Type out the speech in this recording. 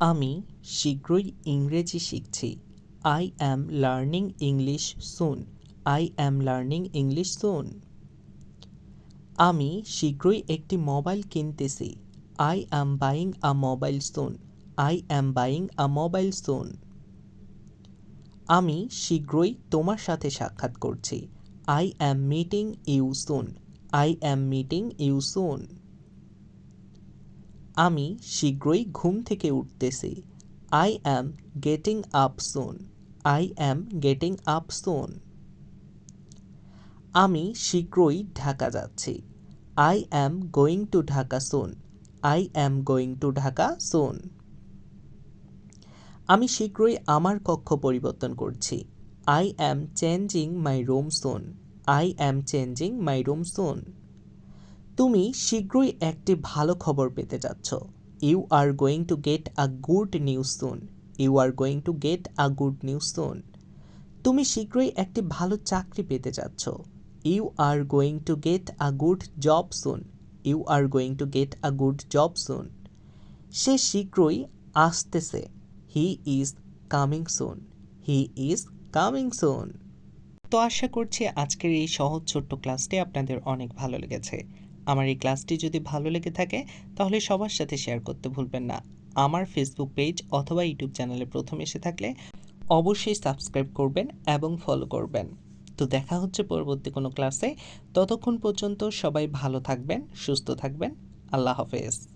আমি শীঘ্রই ইংরেজি শিখছি। I am learning English soon I am learning English soon আমি শীঘ্রই একটি mobile কিনতেছি। I am buying a mobile soon I am buying a mobile soon আমি শীঘ্রই তোমার সাথে সাক্ষাৎ করছি। I am meeting you soon I am meeting you soon আমি শীঘ্রই ঘুম থেকে উঠতেছি। I am getting up soon I am getting up soon আমি শীঘ্রই ঢাকা যাচ্ছি। I am going to Dhaka soon I am going to Dhaka soon আমি শীঘ্রই আমার কক্ষ পরিবর্তন করছি। I am changing my room soon I am changing my room soon তুমি শীঘ্রই একটি ভালো খবর পেতে যাচ্ছ। You are going to get a good news soon you are going to get a good news soon তুমি শীঘ্রই একটি ভালো চাকরি পেতে যাচ্ছ। You are going to get a good job soon you are going to get a good job soon সে শীঘ্রই আসতেছে। He is coming soon he is coming soon তো আশা করছি আজকের এই সহজ ছোট্ট ক্লাসটি আপনাদের অনেক ভালো লেগেছে। আমার এই ক্লাসটি যদি ভালো লেগে থাকে, তাহলে সবার সাথে শেয়ার করতে ভুলবেন না। আমার ফেসবুক পেজ অথবা ইউটিউব চ্যানেলে প্রথম এসে থাকলে অবশ্যই সাবস্ক্রাইব করবেন এবং ফলো করবেন। তো দেখা হচ্ছে পরবর্তী কোনো ক্লাসে ততক্ষণ পর্যন্ত সবাই ভালো থাকবেন, সুস্থ থাকবেন। আল্লাহ হাফেজ।